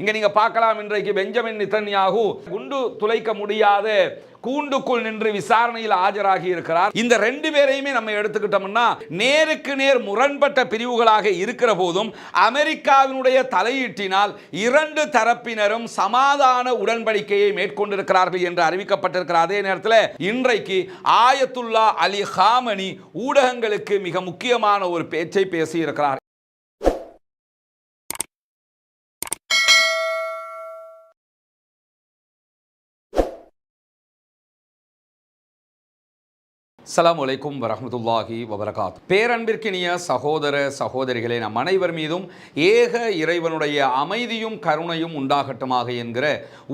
இங்க நீங்க பார்க்கலாம் இன்றைக்கு பெஞ்சமின் நிதன்யாகு குண்டு துளைக்க முடியாத கூண்டுக்குள் நின்று விசாரணையில் ஆஜராகி இருக்கிறார். இந்த ரெண்டு பேரையுமே நம்ம எடுத்துக்கிட்டோம்னா நேருக்கு நேர் முரண்பட்ட பிரிவுகளாக இருக்கிற போதும் அமெரிக்காவினுடைய தலையீட்டினால் இரண்டு தரப்பினரும் சமாதான உடன்படிக்கையை மேற்கொண்டிருக்கிறார்கள் என்று அறிவிக்கப்பட்டிருக்கிற அதே நேரத்தில் இன்றைக்கு ஆயத்துல்லா அலி ஹாமனி ஊடகங்களுக்கு மிக முக்கியமான ஒரு பேச்சை பேசியிருக்கிறார். அஸ்ஸலாமு வலைக்கும் வரஹ்மத்துல்லாஹி வபரகாத். பேரன்பிற்கினிய சகோதர சகோதரிகளே நம் அனைவர் மீதும் ஏக இறைவனுடைய அமைதியும் கருணையும் உண்டாகட்டுமாக என்கிற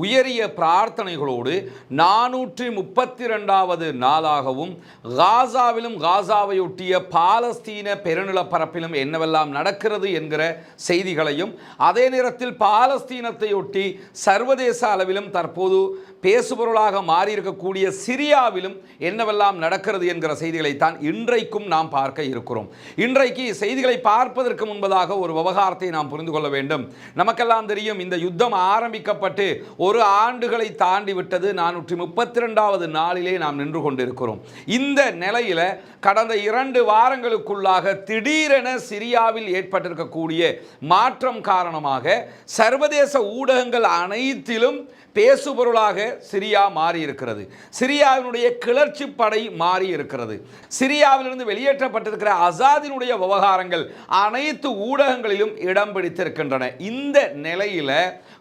உயரிய பிரார்த்தனைகளோடு நானூற்றி முப்பத்தி ரெண்டாவது நாளாகவும் காசாவிலும் காசாவையொட்டிய பாலஸ்தீன பெருநிலப்பரப்பிலும் என்னவெல்லாம் நடக்கிறது என்கிற செய்திகளையும் அதே நேரத்தில் பாலஸ்தீனத்தையொட்டி சர்வதேச அளவிலும் தற்போது பேசுபொருளாக மாறியிருக்கக்கூடிய சிரியாவிலும் என்னவெல்லாம் நடக்கிறது என்கிற செய்திகளைத்தான் இன்றைக்கும் நாம் பார்க்க இருக்கிறோம். இன்றைக்கு செய்திகளை பார்ப்பதற்கு முன்பதாக ஒரு விவகாரத்தை நாம் புரிந்து கொள்ள வேண்டும். நமக்கெல்லாம் தெரியும் இந்த யுத்தம் ஆரம்பிக்கப்பட்டு ஒரு ஆண்டுகளை தாண்டி விட்டது. நானூற்றி முப்பத்தி ரெண்டாவது நாளிலே நாம் நின்று கொண்டிருக்கிறோம். இந்த நிலையில் கடந்த இரண்டு வாரங்களுக்குள்ளாக திடீரென சிரியாவில் ஏற்பட்டிருக்கக்கூடிய மாற்றம் காரணமாக சர்வதேச ஊடகங்கள் அனைத்திலும் பேசுபொருளாக சிரியா மாறி இருக்கிறது சிரியாவினுடைய கிளர்ச்சி படை மாறி இருக்கிறது சிரியாவிலிருந்து வெளியேற்றப்பட்டிருக்கிற அசாதினுடைய விவகாரங்கள் அனைத்து ஊடகங்களிலும் இடம் பிடித்திருக்கின்றன. இந்த நிலையில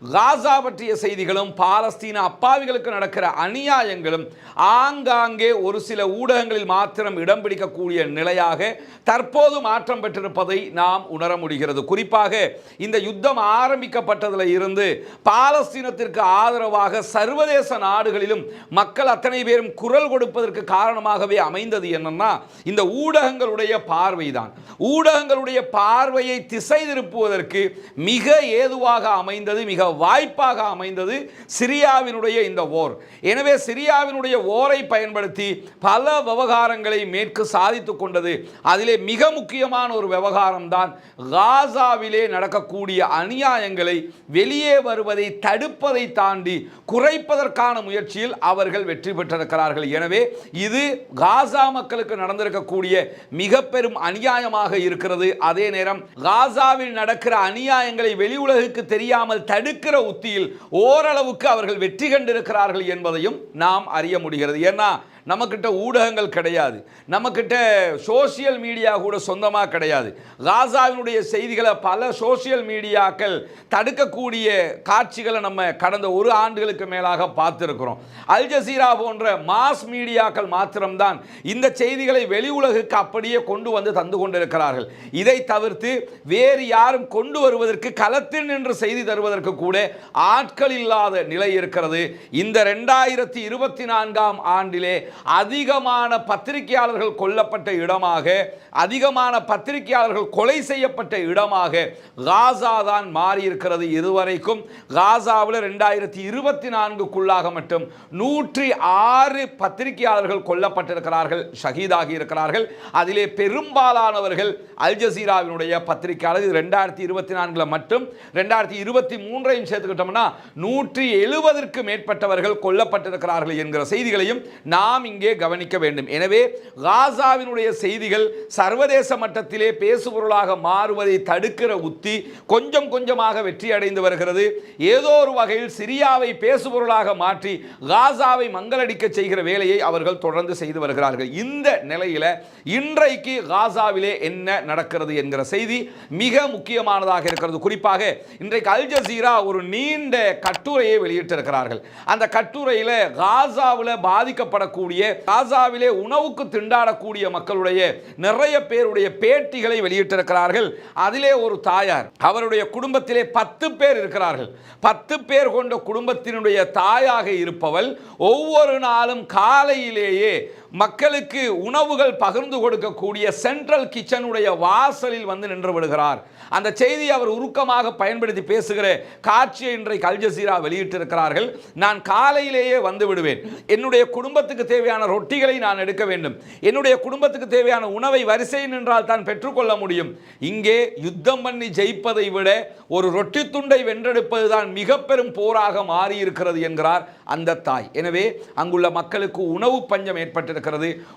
காசா பற்றிய செய்திகளும் பாலஸ்தீன அப்பாவிகளுக்கு நடக்கிற அநியாயங்களும் ஆங்காங்கே ஒரு சில ஊடகங்களில் மாத்திரம் இடம் பிடிக்கக்கூடிய நிலையாக தற்போது மாற்றம் பெற்றிருப்பதை நாம் உணர முடிகிறது. குறிப்பாக இந்த யுத்தம் ஆரம்பிக்கப்பட்டதில் இருந்து பாலஸ்தீனத்திற்கு ஆதரவாக சர்வதேச நாடுகளிலும் மக்கள் அத்தனை பேரும் குரல் கொடுப்பதற்கு காரணமாகவே அமைந்தது என்னன்னா இந்த ஊடகங்களுடைய பார்வைதான். ஊடகங்களுடைய பார்வையை திசை திருப்புவதற்கு மிக ஏதுவாக அமைந்தது மிக வாய்ப்பாக அமைந்தது சிரியாவினுடைய இந்த ஓர். எனவே சிரியாவினுடைய ஓரை பயன்படுத்தி பல விவகாரங்களை மேற்கு சாதித்து கொண்டது. அதிலே மிக முக்கியமான ஒரு விவகாரம் தான் காசாவிலே நடக்கக்கூடிய அநியாயங்களை வெளியே வருவதை தடுப்பதை தாண்டி குறைப்பதற்கான முயற்சியில் அவர்கள் வெற்றி பெற்றிருக்கிறார்கள். எனவே இது காசா மக்களுக்கு நடந்திருக்கக்கூடிய மிக பெரும் அநியாயமாக இருக்கிறது. அதே நேரம் காசாவில் நடக்கிற அநியாயங்களை வெளி உலகுக்கு தெரியாமல் இருக்கிற உத்தியில் ஓரளவுக்கு அவர்கள் வெற்றி கண்டிருக்கிறார்கள் என்பதையும் நாம் அறிய முடிகிறது. ஏன்னா நம்மக்கிட்ட ஊடகங்கள் கிடையாது. நம்மக்கிட்ட சோசியல் மீடியா கூட சொந்தமாக கிடையாது. காசாவினுடைய செய்திகளை பல சோசியல் மீடியாக்கள் தடுக்கக்கூடிய காட்சிகளை நம்ம கடந்த ஒரு ஆண்டுகளுக்கு மேலாக பார்த்துருக்கிறோம். அல் ஜசீரா போன்ற மாஸ் மீடியாக்கள் மாத்திரம்தான் இந்த செய்திகளை வெளி உலகுக்கு அப்படியே கொண்டு வந்து தந்து கொண்டிருக்கிறார்கள். இதை தவிர்த்து வேறு யாரும் கொண்டு வருவதற்கு களத்தில் நின்று செய்தி தருவதற்கு கூட ஆட்கள் இல்லாத நிலை இருக்கிறது. இந்த ரெண்டாயிரத்தி இருபத்தி நான்காம் ஆண்டிலே அதிகமான பத்திரிகையாளர்கள் கொல்லப்பட்ட இடமாக அதிகமான பத்திரிகையாளர்கள் கொலை செய்யப்பட்ட இடமாக காசா தான் மாறி இருக்கிறது இதுவரைக்கும். காசாவில் ரெண்டாயிரத்தி இருபத்தி நான்குக்குள்ளாக மட்டும் நூற்றி ஆறு பத்திரிகையாளர்கள் கொல்லப்பட்டிருக்கிறார்கள் ஷஹீதாகி இருக்கிறார்கள் அதிலே பெரும்பாலானவர்கள் அல் ஜசீராவினுடைய பத்திரிகையாளர். இது ரெண்டாயிரத்தி இருபத்தி நான்கில் மட்டும் ரெண்டாயிரத்தி இருபத்தி மூன்றையும் சேர்த்துக்கிட்டோம்னா நூற்றி எழுபதற்கு மேற்பட்டவர்கள் கொல்லப்பட்டிருக்கிறார்கள் என்கிற செய்திகளையும் நாம் இங்கே கவனிக்க வேண்டும். எனவே காசாவினுடைய செய்திகள் சர்வதேச மட்டத்திலே பேசுபொருளாக மாறுவதை தடுக்கிற உத்தி கொஞ்சம் கொஞ்சமாக வெற்றி அடைந்து வருகிறது. ஏதோ ஒரு வகையில் சிரியாவை பேசுபொருளாக மாற்றி காசாவை மங்களடிக்க செய்கிற வேலையை அவர்கள் தொடர்ந்து செய்து வருகிறார்கள். இந்த நிலையில இன்றைக்கு காசாவிலே என்ன நடக்கிறது என்கிற செய்தி மிக முக்கியமானதாக இருக்கிறது. குறிப்பாக இன்றைக்கு அல் ஜசீரா ஒரு நீண்ட கட்டுரையை வெளியிட்டிருக்கிறார்கள். அந்த கட்டுரையில் காசாவில் பாதிக்கப்படக்கூடிய காசாவிலே உணவுக்கு திண்டாடக்கூடிய மக்களுடைய நிறைய பேருடைய பேட்டிகளை வெளியிட்டிருக்கிறார்கள். அதிலே ஒரு தாயார் அவருடைய குடும்பத்திலே பத்து பேர் இருக்கிறார்கள். பத்து பேர் கொண்ட குடும்பத்தினுடைய தாயாக இருப்பவள் ஒவ்வொரு நாளும் காலையிலேயே மக்களுக்கு உணவுகள் பகிர்ந்து கொடுக்கக்கூடிய சென்ட்ரல் கிச்சனுடைய வாசலில் வந்து நின்று விடுகிறார். அந்த செய்தியை அவர் உருக்கமாக பயன்படுத்தி பேசுகிற காட்சியை இன்றைக்கு அல்ஜசீரா வெளியிட்டிருக்கிறார்கள். நான் காலையிலேயே வந்து விடுவேன். என்னுடைய குடும்பத்துக்கு தேவையான ரொட்டிகளை நான் எடுக்க வேண்டும். என்னுடைய குடும்பத்துக்கு தேவையான உணவை வரிசை நின்றால் தான் பெற்றுக்கொள்ள முடியும். இங்கே யுத்தம் பண்ணி ஜெயிப்பதை விட ஒரு ரொட்டி துண்டை வென்றெடுப்பது தான் மிக பெரும் போராக மாறியிருக்கிறது என்கிறார் அந்த தாய். எனவே அங்குள்ள மக்களுக்கு உணவு பஞ்சம் ஏற்பட்டிருக்கிறது.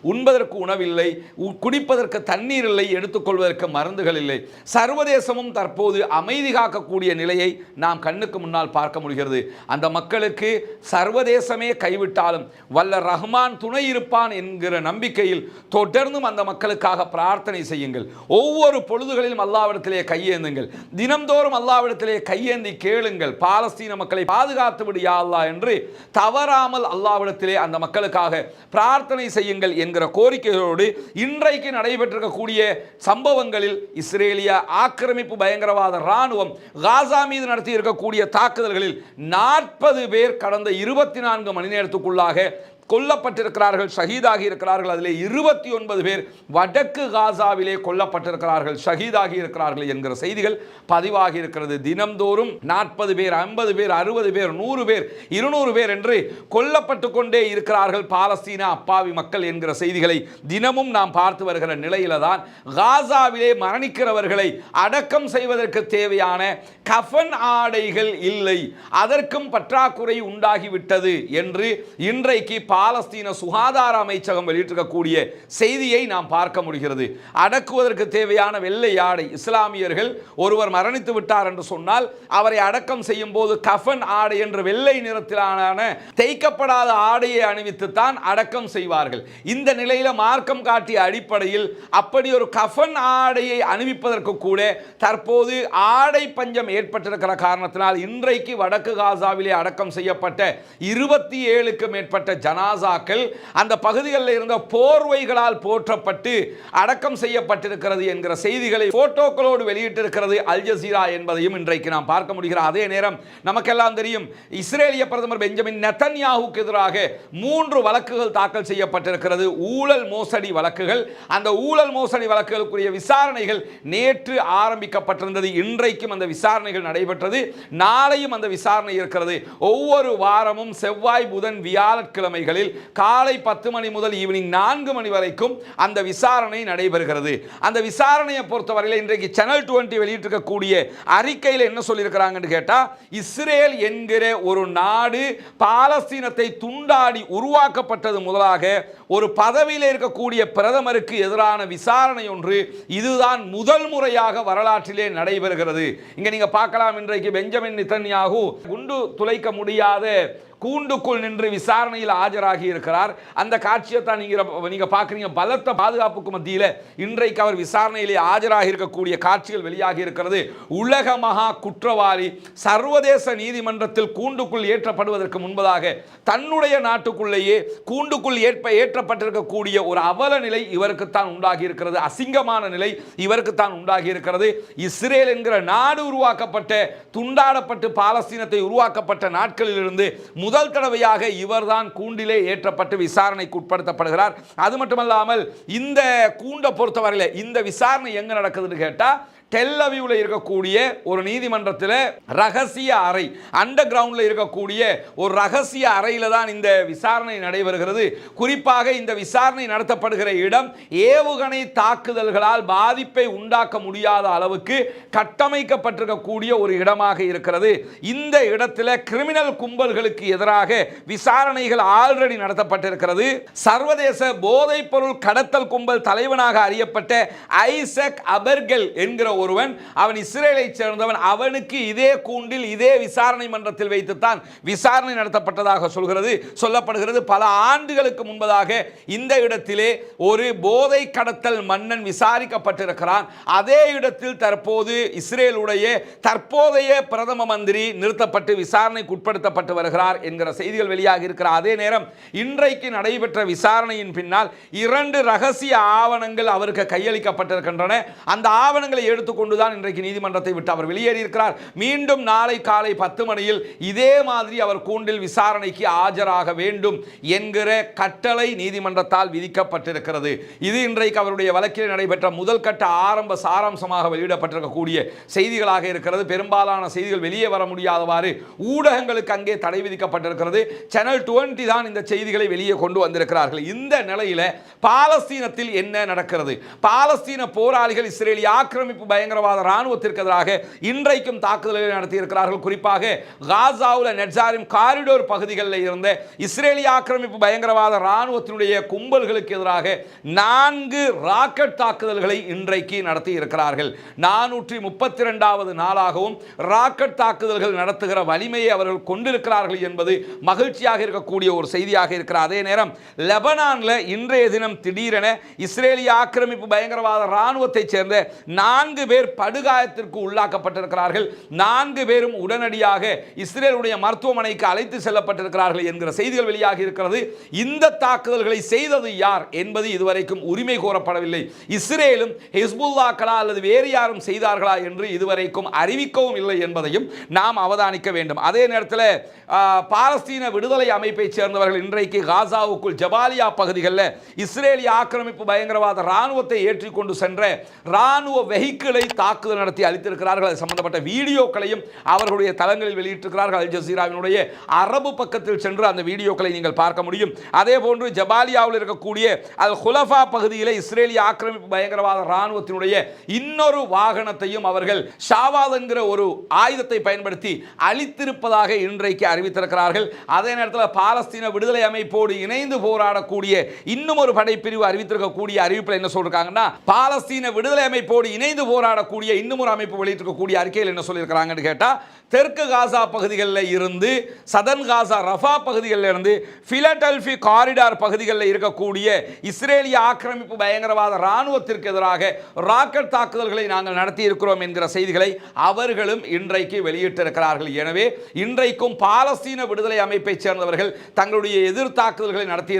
உண்பதற்கு உணவில்லை. குடிப்பதற்கு தண்ணீர் இல்லை. எடுத்துக்கொள்வதற்கு மருந்துகள் இல்லை. சர்வதேசமும் தற்போது அமைதி காக்கக்கூடிய நிலையை நாம் கண்ணுக்கு முன்னால் பார்க்க முடிகிறது. அந்த மக்களுக்கு சர்வதேசமே கைவிட்டாலும் வல்ல ரஹ்மான் துணை இருப்பான் என்கிற நம்பிக்கையில் தொடர்ந்தும் அந்த மக்களுக்காக பிரார்த்தனை செய்யுங்கள். ஒவ்வொரு பொழுதுகளிலும் அல்லாவிடத்திலே கையேந்துங்கள். தினம்தோறும் அல்லாவிடத்திலே கையேந்தி கேளுங்கள். பாலஸ்தீன மக்களை பாதுகாத்து விடியா என்று தவறாமல் அல்லாவிடத்திலே அந்த மக்களுக்காக பிரார்த்தனை செய்யுங்கள் என்கிற கோரிக்கைகளோடு இன்றைக்கு நடைபெற்றிருக்கக்கூடிய சம்பவங்களில் இஸ்ரேலிய ஆக்கிரமிப்பு பயங்கரவாத இராணுவம் காசா மீது நடத்தி இருக்கக்கூடிய தாக்குதல்களில் நாற்பது பேர் கடந்த இருபத்தி நான்கு மணி நேரத்துக்குள்ளாக கொல்லப்பட்டிருக்கிறார்கள் ஷஹீதாகி இருக்கிறார்கள் அதிலே இருபத்தி ஒன்பது பேர் வடக்கு காசாவிலே கொல்லப்பட்டிருக்கிறார்கள் ஷஹீதாகி இருக்கிறார்கள் என்கிற செய்திகள் பதிவாகி இருக்கிறது தினம்தோறும் நாற்பது பேர் ஐம்பது பேர் அறுபது பேர் நூறு பேர் இருநூறு பேர் என்று கொல்லப்பட்டு கொண்டே இருக்கிறார்கள் பாலஸ்தீன அப்பாவி மக்கள் என்கிற செய்திகளை தினமும் நாம் பார்த்து வருகிற நிலையில தான் காசாவிலே மரணிக்கிறவர்களை அடக்கம் செய்வதற்கு தேவையான கஃபன் ஆடைகள் இல்லை. அதற்கும் பற்றாக்குறை உண்டாகிவிட்டது என்று இன்றைக்கு பாலஸ்தீன சுகாதார அமைச்சகம் வெளியிட்டிருக்கக்கூடிய செய்தியை நாம் பார்க்க முடிகிறது. அடக்குவதற்கு தேவையான வெள்ளை ஆடை இஸ்லாமியர்கள் ஒருவர் மரணித்து விட்டார் என்று சொன்னால் அவரை அடக்கம் செய்யும் போது கஃபன் ஆடை என்ற வெள்ளை நிறத்திலான தேய்க்கப்படாத ஆடையை அணிவித்துத்தான் அடக்கம் செய்வார்கள். இந்த நிலையில மார்க்கம் காட்டிய அடிப்படையில் அப்படி ஒரு கஃபன் ஆடையை அணிவிப்பதற்கு கூட தற்போது ஆடை பஞ்சம் ஏற்பட்டிருக்கிற காரணத்தினால் இன்றைக்கு வடக்கு காசாவிலே அடக்கம் செய்யப்பட்ட இருபத்தி ஏழுக்கு மேற்பட்ட ஜனா ஜனாசாக்கள் அந்த பகுதிகளில் இருந்த போர்வைகளால் போற்றப்பட்டு அடக்கம் செய்யப்பட்டிருக்கிறது என்கிற செய்திகளை போட்டோக்களோடு வெளியிட்டிருக்கிறது அல் ஜசீரா என்பதையும் இன்றைக்கு நாம் பார்க்க முடிகிறோம். அதே நேரம் நமக்கெல்லாம் தெரியும் இஸ்ரேலிய பிரதமர் பெஞ்சமின் நெத்தன்யாவுக்கு எதிராக மூன்று வழக்குகள் தாக்கல் செய்யப்பட்டிருக்கிறது. ஊழல் மோசடி வழக்குகள். அந்த ஊழல் மோசடி வழக்குகளுக்குரிய விசாரணைகள் நேற்று ஆரம்பிக்கப்பட்டிருந்தது. இன்றைக்கும் அந்த விசாரணைகள் நடைபெற்றது. நாளையும் அந்த விசாரணை இருக்கிறது. ஒவ்வொரு வாரமும் செவ்வாய் புதன் வியாழக்கிழமைகளில் காலை பத்து மணி முதல் ஈவினிங் நான்கு மணி வரைக்கும் அந்த விசாரணை நடைபெறுகிறது. அந்த விசாரணையை பொறுத்தவரையில் இன்றைக்கு சேனல் டுவெண்ட்டி வெளியிட்டிருக்கக்கூடிய அறிக்கையில் என்ன சொல்லியிருக்கிறாங்கன்னு கேட்டால் இஸ்ரேல் என்கிற ஒரு நாடு பாலஸ்தீனத்தை துண்டாடி உருவாக்கப்பட்டது முதலாக ஒரு பதவியில் இருக்கக்கூடிய பிரதமருக்கு எதிரான விசாரணை ஒன்று இதுதான் முதல் முறையாக வரலாற்றிலே நடைபெறுகிறது. இங்க நீங்க பார்க்கலாம் இன்றைக்கு பெஞ்சமின் நிதன்யாகு குண்டு துளைக்க முடியாத கூண்டுக்குள் நின்று விசாரணையில் ஆஜராகி இருக்கிறார். அந்த காட்சியை தான் நீங்க நீங்கள் பார்க்குறீங்க. பலத்த பாதுகாப்புக்கு மத்தியில் இன்றைக்கு அவர் விசாரணையிலே ஆஜராகி இருக்கக்கூடிய காட்சிகள் வெளியாகி இருக்கிறது. உலக மகா குற்றவாளி சர்வதேச நீதிமன்றத்தில் கூண்டுக்குள் ஏற்றப்படுவதற்கு முன்பதாக தன்னுடைய நாட்டுக்குள்ளேயே கூண்டுக்குள் ஏற்ப ஏற்றப்பட்டிருக்கக்கூடிய ஒரு அவல நிலை இவருக்குத்தான் உண்டாகி இருக்கிறது. அசிங்கமான நிலை இவருக்குத்தான் உண்டாகி இருக்கிறது. இஸ்ரேல் என்கிற நாடு உருவாக்கப்பட்ட துண்டாடப்பட்டு பாலஸ்தீனத்தை உருவாக்கப்பட்ட நாட்களிலிருந்து முதல் தடவையாக இவர்தான் கூண்டிலே ஏற்றப்பட்டு விசாரணைக்கு உட்படுத்தப்படுகிறார் அது மட்டுமல்லாமல் இந்த கூண்டை பொறுத்தவரையில் இந்த விசாரணை எங்க நடக்குதுன்னு கேட்டால் டெல்லவியூவில் இருக்கக்கூடிய ஒரு நீதிமன்றத்தில் ரகசிய அறை அண்டர் கிரவுண்டில் இருக்கக்கூடிய ஒரு ரகசிய அறையில் தான் இந்த விசாரணை நடைபெறுகிறது. குறிப்பாக இந்த விசாரணை நடத்தப்படுகிற இடம் ஏவுகணை தாக்குதல்களால் பாதிப்பை உண்டாக்க முடியாத அளவுக்கு கட்டமைக்கப்பட்டிருக்கக்கூடிய ஒரு இடமாக இருக்கிறது. இந்த இடத்துல கிரிமினல் கும்பல்களுக்கு எதிராக விசாரணைகள் ஆல்ரெடி நடத்தப்பட்டிருக்கிறது. சர்வதேச போதைப் பொருள் கடத்தல் கும்பல் தலைவனாக அறியப்பட்ட ஐசக் அபர்கெல் என்கிற ஒருவன் அவன் இஸ்ரேலை சேர்ந்தவன் அவனுக்கு இதே கூண்டில் இதே விசாரணை மன்றத்தில் வைத்துத்தான் விசாரணை நடத்தப்பட்டதாக சொல்கிறது. சொல்லப்படுகிறது பல ஆண்டுகளுக்கு முன்பதாக இந்த இடத்திலே ஒரு போதை கடத்தல் மன்னன் விசாரிக்கப்பட்டிருக்கிறான். அதே இடத்தில் தற்போது இஸ்ரேலுடைய தற்போதைய பிரதம மந்திரி நிறுத்தப்பட்டு விசாரணைக்கு உட்படுத்தப்பட்டு வருகிறார் என்கிற செய்திகள் வெளியாகி இருக்கிற அதே நேரம் இன்றைக்கு நடைபெற்ற விசாரணையின் பின்னால் இரண்டு ரகசிய ஆவணங்கள் அவருக்கு கையளிக்கப்பட்டிருக்கின்றன. அந்த ஆவணங்களை எடுத்து எடுத்துக்கொண்டுதான் இன்றைக்கு நீதிமன்றத்தை விட்டு அவர் வெளியேறியிருக்கிறார். மீண்டும் நாளை காலை பத்து மணியில் இதே மாதிரி அவர் கூண்டில் விசாரணைக்கு ஆஜராக வேண்டும் என்கிற கட்டளை நீதிமன்றத்தால் விதிக்கப்பட்டிருக்கிறது. இது இன்றைக்கு அவருடைய வழக்கில் நடைபெற்ற முதல் கட்ட ஆரம்ப சாராம்சமாக வெளியிடப்பட்டிருக்கக்கூடிய செய்திகளாக இருக்கிறது. பெரும்பாலான செய்திகள் வெளியே வர முடியாதவாறு ஊடகங்களுக்கு அங்கே தடை விதிக்கப்பட்டிருக்கிறது. சேனல் டுவெண்ட்டி தான் இந்த செய்திகளை வெளியே கொண்டு வந்திருக்கிறார்கள். இந்த நிலையில் பாலஸ்தீனத்தில் என்ன நடக்கிறது? பாலஸ்தீன போராளிகள் இஸ்ரேலிய ஆக்கிரமிப்பு பயங்கரவாத இராணுவத்திற்கு எதிராக இன்றைக்கும் தாக்குதல்களை நடத்தியிருக்கிறார்கள். குறிப்பாக காசாவில் நெட்சாரிம் காரிடோர் பகுதிகளில் இருந்த இஸ்ரேலிய ஆக்கிரமிப்பு பயங்கரவாத இராணுவத்தினுடைய கும்பல்களுக்கு எதிராக நான்கு ராக்கெட் தாக்குதல்களை இன்றைக்கு நடத்தி இருக்கிறார்கள் நானூற்றி முப்பத்தி ரெண்டாவது நாளாகவும் ராக்கெட் தாக்குதல்கள் நடத்துகிற வலிமையை அவர்கள் கொண்டிருக்கிறார்கள் என்பது மகிழ்ச்சியாக இருக்கக்கூடிய ஒரு செய்தியாக இருக்கிற அதே நேரம் லெபனானில் இன்றைய தினம் திடீரென இஸ்ரேலிய ஆக்கிரமிப்பு பயங்கரவாத இராணுவத்தைச் சேர்ந்த நான்கு பேர் படுகாயத்திற்கு உள்ளாக்கப்பட்டிருக்கிறார்கள். நான்கு பேரும் உடனடியாக இஸ்ரேலுடைய மருத்துவமனைக்கு அழைத்து செல்லப்பட்டிருக்கிறார்கள் என்கிற செய்திகள் வெளியாகி இருக்கிறது. இந்த தாக்குதல்களை செய்தது யார் என்பது இதுவரைக்கும் உரிமை கோரப்படவில்லை. இஸ்ரேலும் ஹிஸ்புல்லாக்களா அல்லது வேறு யாரும் செய்தார்களா என்று இதுவரைக்கும் அறிவிக்கவும் இல்லை என்பதையும் நாம் அவதானிக்க வேண்டும். அதே நேரத்தில் பாலஸ்தீன விடுதலை அமைப்பைச் சேர்ந்தவர்கள் இன்றைக்கு காசாவுக்குள் ஜபாலியா பகுதிகளில் இஸ்ரேலிய ஆக்கிரமிப்பு பயங்கரவாத ராணுவத்தை ஏற்றிக்கொண்டு சென்ற இராணுவ வெஹிக்கிளை தாக்குதல் நடத்தி அளித்திருக்கிறார்கள் அது சம்பந்தப்பட்ட வீடியோக்களையும் அவர்களுடைய தளங்களில் வெளியிட்டிருக்கிறார்கள். அல் ஜசீராவினுடைய அரபு பக்கத்தில் சென்று அந்த வீடியோக்களை நீங்கள் பார்க்க முடியும். அதே போன்று ஜபாலியாவில் இருக்கக்கூடிய அல் ஹுலஃபா பகுதியில் இஸ்ரேலிய ஆக்கிரமிப்பு பயங்கரவாத இராணுவத்தினுடைய இன்னொரு வாகனத்தையும் அவர்கள் ஷாவாத் என்கிற ஒரு ஆயுதத்தை பயன்படுத்தி அளித்திருப்பதாக இன்றைக்கு அறிவித்திருக்கிறார்கள். அதே நேரத்தில் பாலஸ்தீன விடுதலை அமைப்போடு இணைந்து போராடக்கூடிய இன்னும் ஒரு படைப்பிரிவு அறிவித்திருக்கக்கூடிய அறிவிப்பில் என்ன சொல்றாங்கன்னா பாலஸ்தீன விடுதலை அமைப்போடு இணைந்து போராட போராடக்கூடிய இன்னும் ஒரு அமைப்பு வெளியிட்டிருக்கக்கூடிய அறிக்கையில் என்ன சொல்லியிருக்கிறாங்கன்னு கேட்டால் தெற்கு காசா பகுதிகளில் இருந்து சதன் காசா ரஃபா பகுதிகளில் இருந்து ஃபிலடெல்ஃபி காரிடார் பகுதிகளில் இருக்கக்கூடிய இஸ்ரேலிய ஆக்கிரமிப்பு பயங்கரவாத இராணுவத்திற்கு எதிராக ராக்கெட் தாக்குதல்களை நாங்கள் நடத்தி இருக்கிறோம் என்கிற செய்திகளை அவர்களும் இன்றைக்கு வெளியிட்டிருக்கிறார்கள். எனவே இன்றைக்கும் பாலஸ்தீன விடுதலை அமைப்பைச் சேர்ந்தவர்கள் தங்களுடைய எதிர் தாக்குதல்களை நடத்தி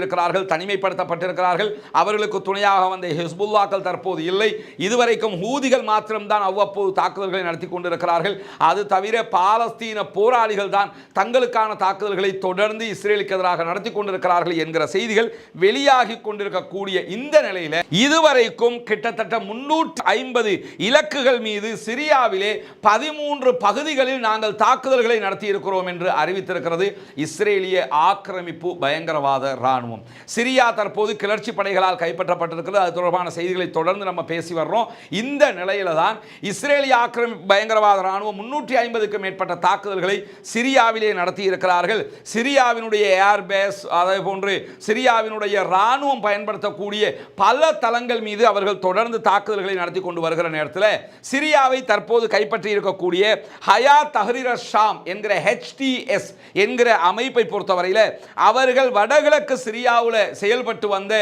தனிமைப்படுத்தப்பட்டிருக்கிறார்கள். அவர்களுக்கு துணையாக வந்த ஹிஸ்புல்லாக்கள் தற்போது இல்லை. இதுவரைக்கும் ஹூதிகள் மாத்திரம்தான் அவ்வப்போது தாக்குதல்களை நடத்தி கொண்டிருக்கிறார்கள். அது தவிர பாலஸ்தீன போராளிகள் தான் தங்களுக்கான தாக்குதல்களை தொடர்ந்து இஸ்ரேலுக்கு எதிராக நடத்தி கொண்டிருக்கிறார்கள் என்கிற செய்திகள் வெளியாகி கொண்டிருக்கக்கூடிய இந்த நிலையில் இதுவரைக்கும் கிட்டத்தட்ட முன்னூற்று ஐம்பது இலக்குகள் மீது சிரியாவிலே பதிமூன்று பகுதிகளில் நாங்கள் தாக்குதல்களை நடத்தி இருக்கிறோம் என்று அறிவித்திருக்கிறது இஸ்ரேலிய ஆக்கிரமிப்பு பயங்கரவாத ராணுவம் சிரியா தற்போது கிளர்ச்சி படைகளால் கைப்பற்றப்பட்டிருக்கிறது. அது தொடர்பான செய்திகளை தொடர்ந்து நம்ம பேசி வர்றோம். இந்த அடிப்படையில் தான் இஸ்ரேலிய ஆக்கிரமிப்பு பயங்கரவாத ராணுவம் முன்னூற்றி ஐம்பதுக்கும் மேற்பட்ட தாக்குதல்களை சிரியாவிலே நடத்தியிருக்கிறார்கள். சிரியாவினுடைய ஏர்பேஸ் அதே போன்று சிரியாவினுடைய இராணுவம் பயன்படுத்தக்கூடிய பல தளங்கள் மீது அவர்கள் தொடர்ந்து தாக்குதல்களை நடத்தி கொண்டு வருகிற நேரத்தில் சிரியாவை தற்போது கைப்பற்றி இருக்கக்கூடிய ஹயா தஹரீர ஷாம் என்கிற ஹெச்டிஎஸ் என்கிற அமைப்பை பொறுத்தவரையில் அவர்கள் வடகிழக்கு சிரியாவில் செயல்பட்டு வந்த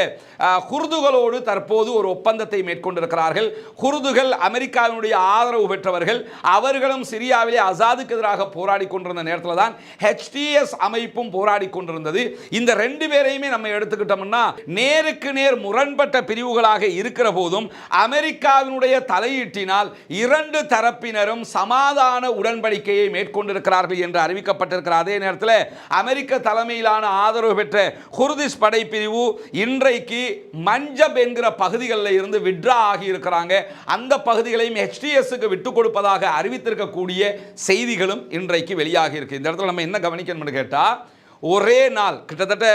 அஹ், குர்துகளோடு தற்போது ஒரு ஒப்பந்தத்தை மேற்கொண்டிருக்கிறார்கள். குர்துகள் அமெரிக்காவினுடைய ஆதரவு பெற்றவர்கள் அவர்களும் சிரியாவிலே அசாதுக்கு எதிராக போராடி கொண்டிருந்த நேரத்தில் தான் ஹெச்டிஎஸ் அமைப்பும் போராடி கொண்டிருந்தது. இந்த ரெண்டு பேரையுமே நம்ம எடுத்துக்கிட்டோம்னா நேருக்கு நேர் முரண்பட்ட பிரிவுகளாக இருக்கிற போதும் அமெரிக்காவினுடைய தலையீட்டினால் இரண்டு தரப்பினரும் சமாதான உடன்படிக்கையை மேற்கொண்டிருக்கிறார்கள் என்று அறிவிக்கப்பட்டிருக்கிற அதே நேரத்தில் அமெரிக்க தலைமையிலான ஆதரவு பெற்ற குர்திஸ் படைப்பிரிவு இன்றைக்கு மஞ்சப் என்கிற பகுதிகளில் இருந்து விட்ரா ஆகி இருக்கிறாங்க அந்த பகுதிகளையும் ஹெச்டிஎஸ்க்கு விட்டுக் கொடுப்பதாக அறிவித்திருக்கக்கூடிய செய்திகளும் இன்றைக்கு வெளியாகி இருக்கு. இந்த இடத்துல நம்ம என்ன கவனிக்கணும்னு கேட்டால் ஒரே நாள் கிட்டத்தட்ட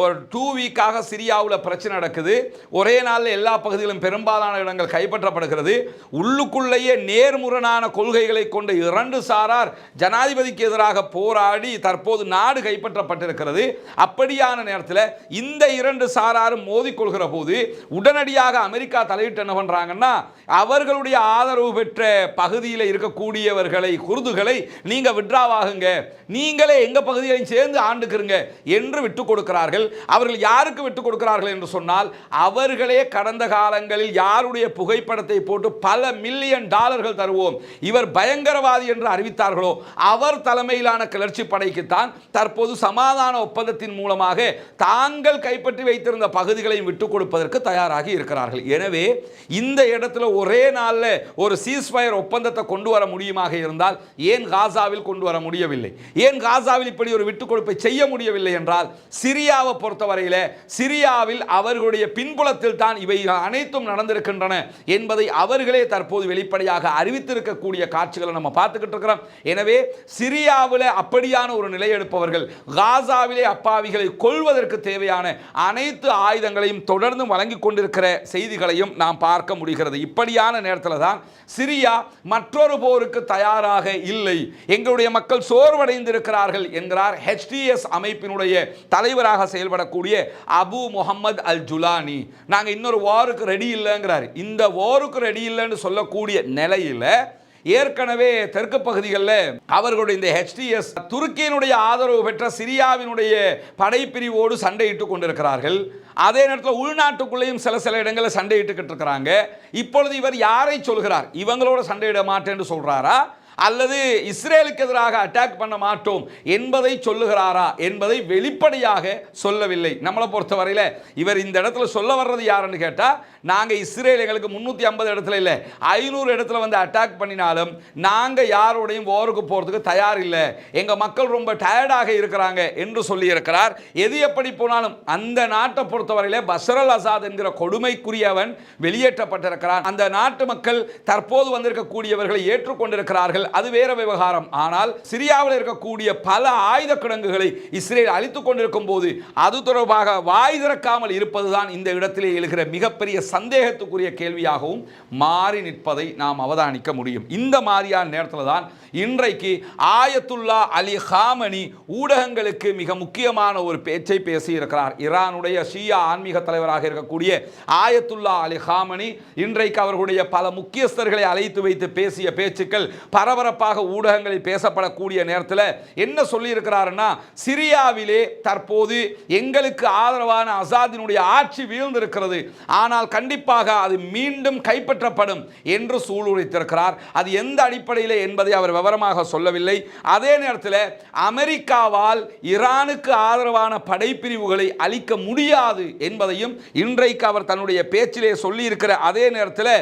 ஒரு டூ வீக்காக சிரியாவில் பிரச்சனை நடக்குது. ஒரே நாளில் எல்லா பகுதிகளும் பெரும்பாலான இடங்கள் கைப்பற்றப்படுகிறது. உள்ளுக்குள்ளேயே நேர்முரணான கொள்கைகளை கொண்ட இரண்டு சாரார் ஜனாதிபதிக்கு எதிராக போராடி தற்போது நாடு கைப்பற்றப்பட்டிருக்கிறது. அப்படியான நேரத்தில் இந்த இரண்டு சாராரும் மோதிக்கொள்கிற போது உடனடியாக அமெரிக்கா தலையிட்டு என்ன பண்ணுறாங்கன்னா அவர்களுடைய ஆதரவு பெற்ற பகுதியில் இருக்கக்கூடியவர்களை குருதுகளை நீங்கள் விட்ராவாகுங்க. நீங்களே எங்கள் பகுதிகளையும் சேர்ந்து ஆண்டுக்கிறங்க என்று விட்டுக் கொடுக்கிறார்கள். அவர்கள் யாருக்கு விட்டுக் கொடுக்கிறார்கள் என்று சொன்னால் அவர்களே கடந்த காலங்களில் யாருடைய புகைப்படத்தை போட்டு பல மில்லியன் டாலர்கள் தருவோம். இவர் பயங்கரவாதி என்று அறிவித்தார்களோ அவர் தலைமையிலான கிளர்ச்சி படைக்குத்தான் தற்போது சமாதான ஒப்பந்தத்தின் மூலமாக தாங்கள் கைப்பற்றி வைத்திருந்த பகுதிகளையும் விட்டுக் கொடுப்பதற்கு தயாராகி இருக்கிறார்கள். எனவே இந்த இடத்துல ஒரே நாளில் ஒரு சீஸ்ஃபயர் ஒப்பந்தத்தை கொண்டு வர முடியுமாக இருந்தால் ஏன் காசாவில் கொண்டு வர முடியவில்லை? ஏன் காசாவில் இப்படி ஒரு விட்டுக் கொடுப்பை செய்ய முடியவில்லை என்றால் சிரியாவை பொறுத்தவரையில் சிரியாவில் அவர்களுடைய பின்புலத்தில் தான் இவை அனைத்தும் நடந்திருக்கின்றன என்பதை அவர்களே தற்போது வெளிப்படையாக அறிவித்திருக்கக்கூடிய காட்சிகளை நம்ம பார்த்துக்கிட்டு இருக்கிறோம். எனவே சிரியாவில் அப்படியான ஒரு நிலை எடுப்பவர்கள் காசாவிலே அப்பாவிகளை கொள்வதற்கு தேவையான அனைத்து ஆயுதங்களையும் தொடர்ந்து வழங்கி கொண்டிருக்கிற செய்திகளையும் நாம் பார்க்க முடிகிறது. இப்படியான நேரத்தில் தான் சிரியா மற்றொரு போருக்கு தயாராக இல்லை. எங்களுடைய மக்கள் சோர்வடைந்திருக்கிறார்கள் என்கிறார் ஹெச்டிஎஸ் ஐஎஸ் அமைப்பினுடைய தலைவராக செயல்படக்கூடிய அபு முகமது அல் ஜுலானி. நாங்கள் இன்னொரு வாருக்கு ரெடி இல்லைங்கிறார். இந்த வாருக்கு ரெடி இல்லைன்னு சொல்லக்கூடிய நிலையில் ஏற்கனவே தெற்கு பகுதிகளில் அவர்களுடைய இந்த ஹெச்டிஎஸ் துருக்கியினுடைய ஆதரவு பெற்ற சிரியாவினுடைய படைப்பிரிவோடு சண்டையிட்டு கொண்டிருக்கிறார்கள். அதே நேரத்தில் உள்நாட்டுக்குள்ளேயும் சில சில இடங்களில் சண்டையிட்டுக்கிட்டு இருக்கிறாங்க. இப்பொழுது இவர் யாரை சொல்கிறார்? இவங்களோட சண்டையிட மாட்டேன்னு சொல்கிறாரா அல்லது இஸ்ரேலுக்கு எதிராக அட்டாக் பண்ண மாட்டோம் என்பதை சொல்லுகிறாரா என்பதை வெளிப்படையாக சொல்லவில்லை. நம்மளை பொறுத்தவரையில் இவர் இந்த இடத்துல சொல்ல வர்றது யாருன்னு கேட்டால் நாங்கள் இஸ்ரேல் எங்களுக்கு முந்நூற்றி ஐம்பது இடத்துல இல்லை ஐநூறு இடத்துல வந்து அட்டாக் பண்ணினாலும் நாங்கள் யாரோடையும் ஓருக்கு போகிறதுக்கு தயார் இல்லை. எங்கள் மக்கள் ரொம்ப டயர்டாக இருக்கிறாங்க என்று சொல்லியிருக்கிறார். எது எப்படி போனாலும் அந்த நாட்டை பொறுத்தவரையிலே பசரல் அசாத் என்கிற கொடுமைக்குரியவன் வெளியேற்றப்பட்டிருக்கிறான். அந்த நாட்டு மக்கள் தற்போது வந்திருக்கக்கூடியவர்களை ஏற்றுக்கொண்டிருக்கிறார்கள். அது வேற விவகாரம். ஆனால் சிரியாவில் இருக்கக்கூடிய பல ஆயுத கிடங்குகளை இஸ்ரேல் அழித்துக் கொண்டிருக்கும் போது அது தொடர்பாக வாய் திறக்காமல் இருப்பதுதான் இந்த இடத்திலே எழுகிற மிகப்பெரிய சந்தேகத்துக்குரிய கேள்வியாகவும் மாறி நிற்பதை நாம் அவதானிக்க முடியும். இந்த மாதிரியான நேரத்தில் தான் இன்றைக்கு ஆயத்துல்லா அலி ஹாமனி ஊடகங்களுக்கு மிக முக்கியமான ஒரு பேச்சை பேசியிருக்கிறார். ஈரானுடைய ஷியா ஆன்மீக தலைவராக இருக்கக்கூடிய ஆயத்துல்லா அலி ஹாமனி இன்றைக்கு அவர்களுடைய பல முக்கியஸ்தர்களை அழைத்து வைத்து பேசிய பேச்சுக்கள் பரபரப்பாக ஊடகங்களில் பேசப்படக்கூடிய நேரத்தில் என்ன சொல்லியிருக்கிறாருன்னா சிரியாவிலே தற்போது எங்களுக்கு ஆதரவான அசாதினுடைய ஆட்சி வீழ்ந்திருக்கிறது. ஆனால் கண்டிப்பாக அது மீண்டும் கைப்பற்றப்படும் என்று சூளுரைத்திருக்கிறார். அது எந்த அடிப்படையில் என்பதை அவர் விவரமாக சொல்லவில்லை. அதே நேரத்தில் அமெரிக்காவால் ஈரானுக்கு ஆதரவான படைப்பிரிவுகளை அளிக்க முடியாது என்பதையும் இன்றைக்கு அவர் தன்னுடைய பேச்சிலே சொல்லியிருக்கிற அதே நேரத்தில்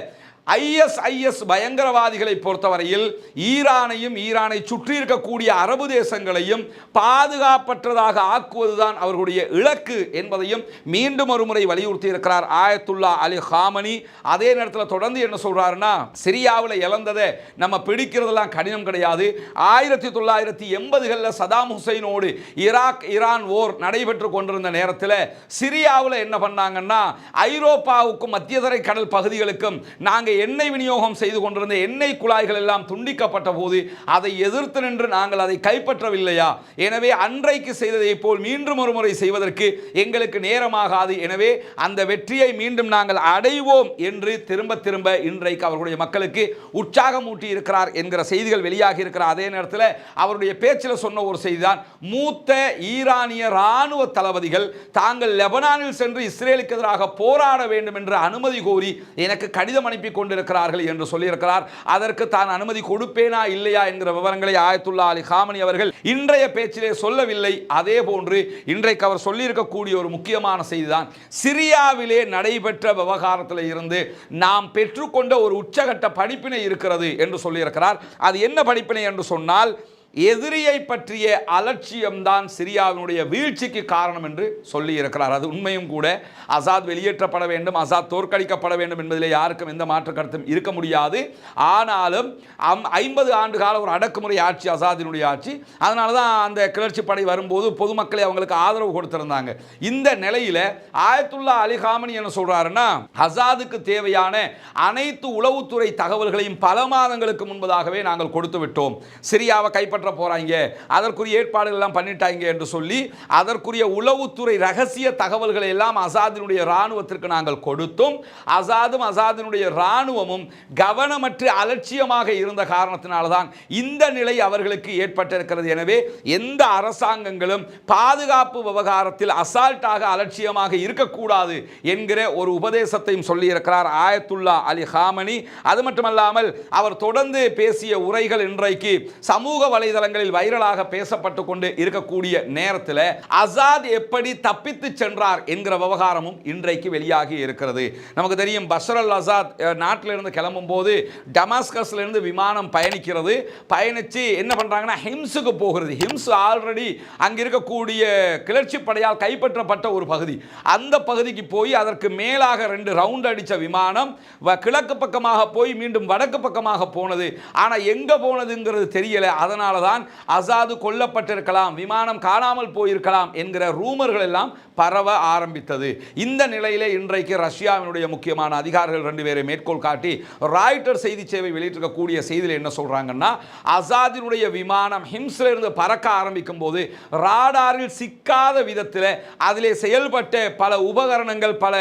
ஐஎஸ்ஐஎஸ் பயங்கரவாதிகளை பொறுத்தவரையில் ஈரானையும் ஈரானை சுற்றி இருக்கக்கூடிய அரபு தேசங்களையும் பாதுகாப்பற்றதாக ஆக்குவதுதான் அவர்களுடைய இலக்கு என்பதையும் மீண்டும் ஒரு முறை வலியுறுத்தி இருக்கிறார் ஆயத்துல்லா அலி ஹாமனி. அதே நேரத்தில் தொடர்ந்து என்ன சொல்றாருன்னா சிரியாவில் இழந்ததை நம்ம பிடிக்கிறதெல்லாம் கடினம் கிடையாது. ஆயிரத்தி தொள்ளாயிரத்தி எண்பதுகளில் சதாம் ஹுசைனோடு ஈராக் ஈரான் ஓர் நடைபெற்று கொண்டிருந்த நேரத்தில் சிரியாவில் என்ன பண்ணாங்கன்னா ஐரோப்பாவுக்கும் மத்தியதரை கடல் பகுதிகளுக்கும் நாங்கள் எண்ணெய் விநியோகம் செய்து கொண்டிருந்த எண்ணெய் குழாய்கள் எல்லாம் துண்டிக்கப்பட்ட போது அதை எதிர்த்து நின்று நாங்கள் அதை கைப்பற்றவில்லையா? எனவே அன்றைக்கு செய்ததை போல் மீண்டும் ஒருமுறை செய்வதற்கு எங்களுக்கு நேரமாகாது. எனவே அந்த வெற்றியை மீண்டும் நாங்கள் அடைவோம் என்று திரும்ப திரும்ப இன்றைக்கு அவர்களுடைய மக்களுக்கு உற்சாகம் ஊட்டி இருக்கிறார் என்கிற செய்திகள் வெளியாகி இருக்கிற அதே நேரத்தில் அவருடைய பேச்சில் சொன்ன ஒரு செய்திதான். மூத்த ஈரானிய ராணுவ தளபதிகள் தாங்கள் லெபனானில் சென்று இஸ்ரேலுக்கு எதிராக போராட வேண்டும் என்று அனுமதி கோரி எனக்கு கடிதம் அனுப்பி கொண்டிருக்கிறார்கள் என்று சொல்லியிருக்கிறார். அதற்கு தான் அனுமதி கொடுப்பேனா இல்லையா என்கிற விவரங்களை ஆயத்துல்லா அலி காமனி அவர்கள் இன்றைய பேச்சிலே சொல்லவில்லை. அதே போன்று இன்றைக்கு அவர் சொல்லியிருக்கக்கூடிய ஒரு முக்கியமான செய்திதான். சிரியாவிலே நடைபெற்ற விவகாரத்தில் இருந்து நாம் பெற்றுக்கொண்ட ஒரு உச்சகட்ட படிப்பினை இருக்கிறது என்று சொல்லியிருக்கிறார். அது என்ன படிப்பினை என்று சொன்னால் எதிரியை பற்றிய அலட்சியம்தான் சிரியாவினுடைய வீழ்ச்சிக்கு காரணம் என்று சொல்லி இருக்கிறார் அது உண்மையும் கூட. அசாத் வெளியேற்றப்பட வேண்டும் அசாத் தோற்கடிக்கப்பட வேண்டும் என்பதிலே யாருக்கும் எந்த மாற்று கருத்தும் இருக்க முடியாது. ஆனாலும் அம் ஐம்பது ஆண்டு கால ஒரு அடக்குமுறை ஆட்சி அசாதினுடைய ஆட்சி. அதனால தான் அந்த கிளர்ச்சி படை வரும்போது பொதுமக்களை அவங்களுக்கு ஆதரவு கொடுத்திருந்தாங்க. இந்த நிலையில் ஆயத்துல்லா அலிகாமணி என்ன சொல்கிறாருன்னா அசாதுக்கு தேவையான அனைத்து உளவுத்துறை தகவல்களையும் பல மாதங்களுக்கு முன்பதாகவே நாங்கள் கொடுத்து விட்டோம். சிரியாவை கைப்பற்ற பின்பற்ற போறாங்க. அதற்குரிய ஏற்பாடுகள் எல்லாம் பண்ணிட்டாங்க என்று சொல்லி அதற்குரிய உளவுத்துறை ரகசிய தகவல்களை எல்லாம் அசாதினுடைய இராணுவத்திற்கு நாங்கள் கொடுத்தும். அசாதும் அசாதினுடைய இராணுவமும் கவனமற்று அலட்சியமாக இருந்த காரணத்தினால்தான் இந்த நிலை அவர்களுக்கு ஏற்பட்டிருக்கிறது. எனவே எந்த அரசாங்கங்களும் பாதுகாப்பு விவகாரத்தில் அசால்ட்டாக அலட்சியமாக இருக்கக்கூடாது என்கிற ஒரு உபதேசத்தையும் சொல்லியிருக்கிறார் ஆயத்துல்லா அலி ஹாமனி. அது மட்டுமல்லாமல் அவர் தொடர்ந்து பேசிய உரைகள் இன்றைக்கு சமூக வலை வலைதளங்களில் வைரலாக பேசப்பட்டு கொண்டு இருக்கக்கூடிய நேரத்தில் அசாத் எப்படி தப்பித்து சென்றார் என்கிற விவகாரமும் இன்றைக்கு வெளியாகி இருக்கிறது. நமக்கு தெரியும் பஷர் அல் அசாத் நாட்டிலிருந்து கிளம்பும் போது டமாஸ்கஸ்ல இருந்து விமானம் பயணிக்கிறது. பயணித்து என்ன பண்றாங்கன்னா ஹிம்ஸுக்கு போகிறது. ஹிம்ஸ் ஆல்ரெடி அங்கே இருக்கக்கூடிய கிளர்ச்சி படையால் கைப்பற்றப்பட்ட ஒரு பகுதி. அந்த பகுதிக்கு போய் அதற்கு மேலாக ரெண்டு ரவுண்ட் அடித்த விமானம் வ- கிழக்கு பக்கமாக போய் மீண்டும் வடக்கு பக்கமாக போனது. ஆனால் எங்க போனதுங்கிறது தெரியல. அதனால தான் அசாது கொல்லப்பட்டிருக்கலாம் விமானம் காணாமல் போயிருக்கலாம் என்கிற ரூமர்கள் எல்லாம் பரவ ஆரம்பித்தது. இந்த நிலையிலே இன்றைக்கு ரஷ்யாவினுடைய முக்கியமான அதிகாரிகள் ரெண்டு பேரை மேற்கோள் காட்டி ராய்டர் செய்தி சேவை வெளியிட்டிருக்கக்கூடிய செய்தியில் என்ன சொல்கிறாங்கன்னா அசாதினுடைய விமானம் ஹிம்ஸில் இருந்து பறக்க ஆரம்பிக்கும் போது ராடாரில் சிக்காத விதத்தில் அதிலே செயல்பட்ட பல உபகரணங்கள் பல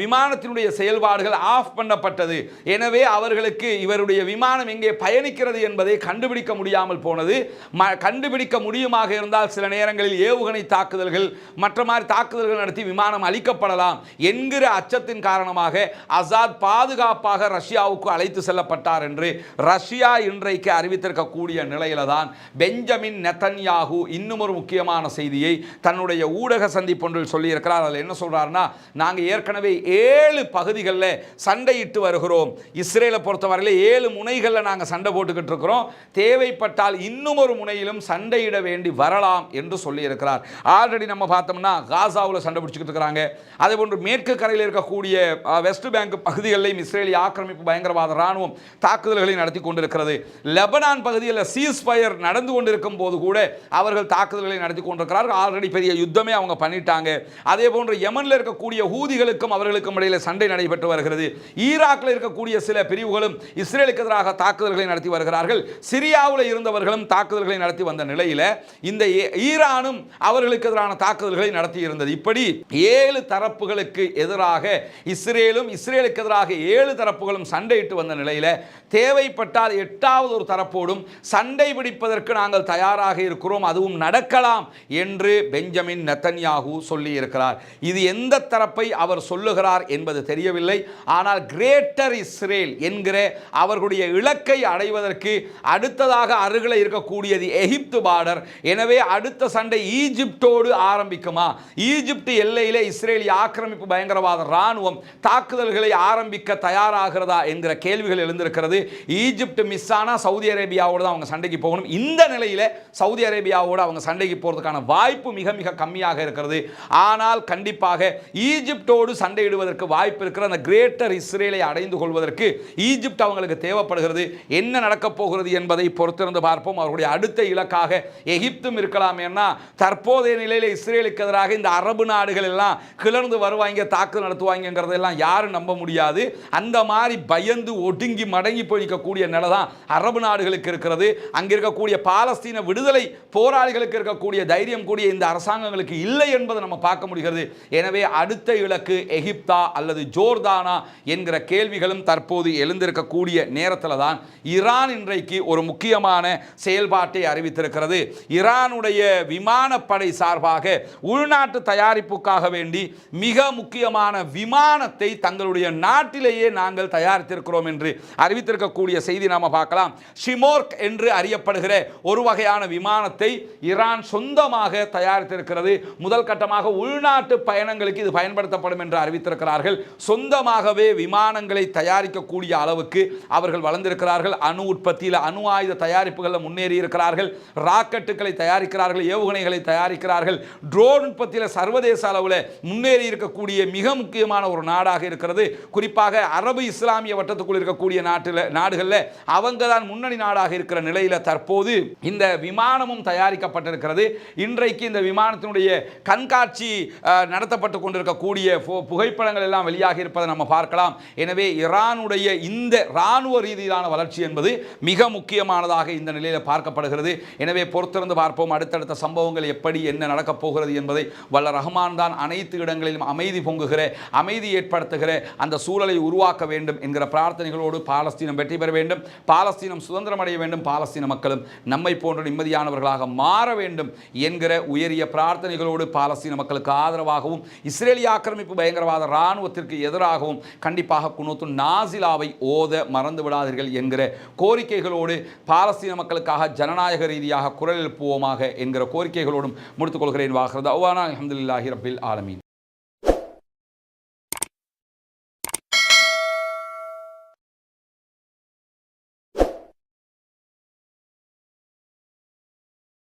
விமானத்தினுடைய செயல்பாடுகள் ஆஃப் பண்ணப்பட்டது. எனவே அவர்களுக்கு இவருடைய விமானம் எங்கே பயணிக்கிறது என்பதை கண்டுபிடிக்க முடியாமல் போனது. ம- கண்டுபிடிக்க முடியுமாக இருந்தால் சில நேரங்களில் ஏவுகணை தாக்குதல்கள் மற்ற மாதிரி தாக்குதல்கள் நடத்தி விமானம் அழிக்கப்படலாம் என்கிற அச்சத்தின் காரணமாக அசாத் பாதுகாப்பாக ரஷ்யாவுக்கு அழைத்து செல்லப்பட்டார் என்று ரஷ்யா இன்றைக்கு அறிவித்திருக்கக்கூடிய நிலையில தான் பெஞ்சமின் நெத்தன்யாகு இன்னும் ஒரு முக்கியமான செய்தியை தன்னுடைய ஊடக சந்திப்பொன்றில் சொல்லியிருக்கிறார். அதில் என்ன சொல்றாருன்னா நாங்கள் ஏற்கனவே ஏழு பகுதிகளில் சண்டையிட்டு வருகிறோம். இஸ்ரேலை பொறுத்தவரையில் ஏழு முனைகளில் நாங்கள் சண்டை போட்டுக்கிட்டு இருக்கிறோம். தேவைப்பட்டால் இன்னும் ஒரு முனையிலும் சண்டையிட வேண்டி வரலாம் என்று சொல்லியிருக்கிறார். ஆல்ரெடி நம்ம பார்த்தோம்னா காசாவில் சண்டை பிடிச்சிக்கிட்டு இருக்கிறாங்க. அதே போன்று மேற்கு கரையில் இருக்கக்கூடிய வெஸ்ட் பேங்க் பகுதிகளிலும் இஸ்ரேலிய ஆக்கிரமிப்பு பயங்கரவாத ராணுவம் தாக்குதல்களை நடத்தி கொண்டிருக்கிறது. லெபனான் பகுதியில் சீஸ் ஃபயர் நடந்து கொண்டிருக்கும் போது கூட அவர்கள் தாக்குதல்களை நடத்தி கொண்டிருக்கிறார்கள். ஆல்ரெடி பெரிய யுத்தமே அவங்க பண்ணிட்டாங்க. அதே போன்று யமனில் இருக்கக்கூடிய ஹூதிகளுக்கும் அவர்களுக்கும் இடையில சண்டை நடைபெற்று வருகிறது. ஈராக்கில் இருக்கக்கூடிய சில பிரிவுகளும் இஸ்ரேலுக்கு எதிராக தாக்குதல்களை நடத்தி வருகிறார்கள். சிரியாவில் இருந்தவர்கள் அவர்களும் தாக்குதல்களை நடத்தி வந்த நிலையில் இந்த ஈரானும் அவர்களுக்கு எதிரான தாக்குதல்களை நடத்தி இருந்தது இப்படி ஏழு தரப்புகளுக்கு எதிராக இஸ்ரேலும் இஸ்ரேலுக்கு எதிராக ஏழு தரப்புகளும் சண்டையிட்டு வந்த நிலையில் தேவைப்பட்டால் எட்டாவது ஒரு தரப்போடும் சண்டை பிடிப்பதற்கு நாங்கள் தயாராக இருக்கிறோம் அதுவும் நடக்கலாம் என்று பெஞ்சமின் நெத்தன்யாகு சொல்லி இருக்கிறார் இது எந்த தரப்பை அவர் சொல்லுகிறார் என்பது தெரியவில்லை. ஆனால் கிரேட்டர் இஸ்ரேல் என்கிற அவர்களுடைய இலக்கை அடைவதற்கு அடுத்ததாக அருகில் இருக்கக்கூடியது எகிப்து பார்டர். எனவே அடுத்த சண்டை ஈஜிப்டோடு ஆரம்பிக்குமா? ஈஜிப்ட் எல்லையிலே இஸ்ரேலிய ஆக்கிரமிப்பு பயங்கரவாத இராணுவம் தாக்குதல்களை ஆரம்பிக்க தயாராகிறதா என்கிற கேள்விகள் எழுந்திருக்கிறது. ஈஜிப்ட் மிஸ் ஆனால் சவுதி அரேபியாவோடு தான் அவங்க சண்டைக்கு போகணும். இந்த நிலையில் சவுதி அரேபியாவோடு அவங்க சண்டைக்கு போகிறதுக்கான வாய்ப்பு மிக மிக கம்மியாக இருக்கிறது. ஆனால் கண்டிப்பாக ஈஜிப்டோடு சண்டையிடுவதற்கு வாய்ப்பு இருக்கிற அந்த கிரேட்டர் இஸ்ரேலை அடைந்து கொள்வதற்கு ஈஜிப்ட் அவங்களுக்கு தேவைப்படுகிறது. என்ன நடக்கப் போகிறது என்பதை பொறுத்திருந்து பார்ப்போம். அவர்களுடைய அடுத்த இலக்காக எகிப்தும் இருக்கலாம். ஏன்னா தற்போதைய நிலையில் இஸ்ரேலுக்கு எதிராக இந்த அரபு நாடுகள் எல்லாம் கிளர்ந்து வருவாங்க தாக்குதல் நடத்துவாங்கிறதெல்லாம் யாரும் நம்ப முடியாது. அந்த மாதிரி பயந்து ஒடுங்கி மடங்கி போய்க்கக்கூடிய நிலை தான் அரபு நாடுகளுக்கு இருக்கிறது. அங்கே இருக்கக்கூடிய பாலஸ்தீன விடுதலை போராளிகளுக்கு இருக்கக்கூடிய தைரியம் கூடிய இந்த அரசாங்கங்களுக்கு இல்லை என்பதை நம்ம பார்க்க முடிகிறது. எனவே அடுத்த இலக்கு எகிப்தா அல்லது ஜோர்தானா என்கிற கேள்விகளும் தற்போது எழுந்திருக்கக்கூடிய நேரத்தில் தான். ஈரான் இன்றைக்கு ஒரு முக்கியமான செயல்பாட்டை அறிவித்திருக்கிறது. ஈரானுடைய விமானப்படை சார்பாக உள்நாட்டு தயாரிப்புக்காக வேண்டி மிக முக்கியமான விமானத்தை தங்களுடைய நாட்டிலேயே நாங்கள் தயாரித்திருக்கிறோம் என்று அறிவித்திருக்கக்கூடிய செய்தி நாம பார்க்கலாம். ஷிமோர்க் என்று அறியப்படுகிற ஒரு வகையான விமானத்தை ஈரான் சொந்தமாக தயாரித்திருக்கிறது. முதல் கட்டமாக உள்நாட்டு பயணங்களுக்கு இது பயன்படுத்தப்படும் என்று அறிவித்திருக்கிறார்கள். சொந்தமாகவே விமானங்களை தயாரிக்கக்கூடிய அளவுக்கு அவர்கள் வளர்ந்திருக்கிறார்கள். அணு உற்பத்தியில் அணு ஆயுத தயாரிப்புகளில் முன்னேறி இருக்கிறார்கள் ராக்கெட்டுகளை தயாரிக்கிறார்கள் ஏவுகணைகளை தயாரிக்கிறார்கள். ட்ரோன் உற்பத்தியில் சர்வதேச அளவில் முன்னேறி இருக்கக்கூடிய மிக முக்கியமான ஒரு நாடாக இருக்கிறது. குறிப்பாக அரபு இஸ்லாமிய வட்டத்துக்குள் இருக்கக்கூடிய நாட்டில் நாடுகளில் அவங்க தான் முன்னணி நாடாக இருக்கிற நிலையில் தற்போது இந்த விமானமும் தயாரிக்கப்பட்டிருக்கிறது. இன்றைக்கு இந்த விமானத்தினுடைய கண்காட்சி நடத்தப்பட்டு கொண்டிருக்கக்கூடிய புகைப்படங்கள் எல்லாம் வெளியாகி இருப்பதை நம்ம பார்க்கலாம். எனவே ஈரானுடைய இந்த இராணுவ ரீதியிலான வளர்ச்சி என்பது மிக முக்கியமானதாக இந்த நிலையில் பார்க்கப்படுகிறது. எனவே பொறுத்திருந்து பார்ப்போம் அடுத்தடுத்த சம்பவங்கள் எப்படி என்ன நடக்கப் போகிறது என்பதை. வல்ல ரஹ்மான் தான் அனைத்து இடங்களிலும் அமைதி பொங்குகிற அமைதி ஏற்படுத்துகிற அந்த சூழலை உருவாக்க வேண்டும் என்கிற பிரார்த்தனைகளோடு பாலஸ்தீனம் வெற்றி பெற வேண்டும். பாலஸ்தீனம் சுதந்திரம் அடைய வேண்டும். பாலஸ்தீன மக்களும் நம்மை போன்ற நிம்மதியானவர்களாக மாற வேண்டும் என்கிற உயரிய பிரார்த்தனைகளோடு பாலஸ்தீன மக்களுக்கு ஆதரவாகவும் இஸ்ரேலிய ஆக்கிரமிப்பு பயங்கரவாத இராணுவத்திற்கு எதிராகவும் கண்டிப்பாக குணத்து நாசிலாவை ஓத மறந்து விடாதீர்கள் என்கிற கோரிக்கைகளோடு பாலஸ்தீன மக்களுக்கு மக்களுக்காக ஜனநாயக ரீதியாக குரல் எழுப்புவோமாக என்கிற கோரிக்கைகளோடும் முடித்துக் கொள்கிறேன் வாகிறது அவ்வானா அஹமதுல்லாஹி ரபில் ஆலமீன்.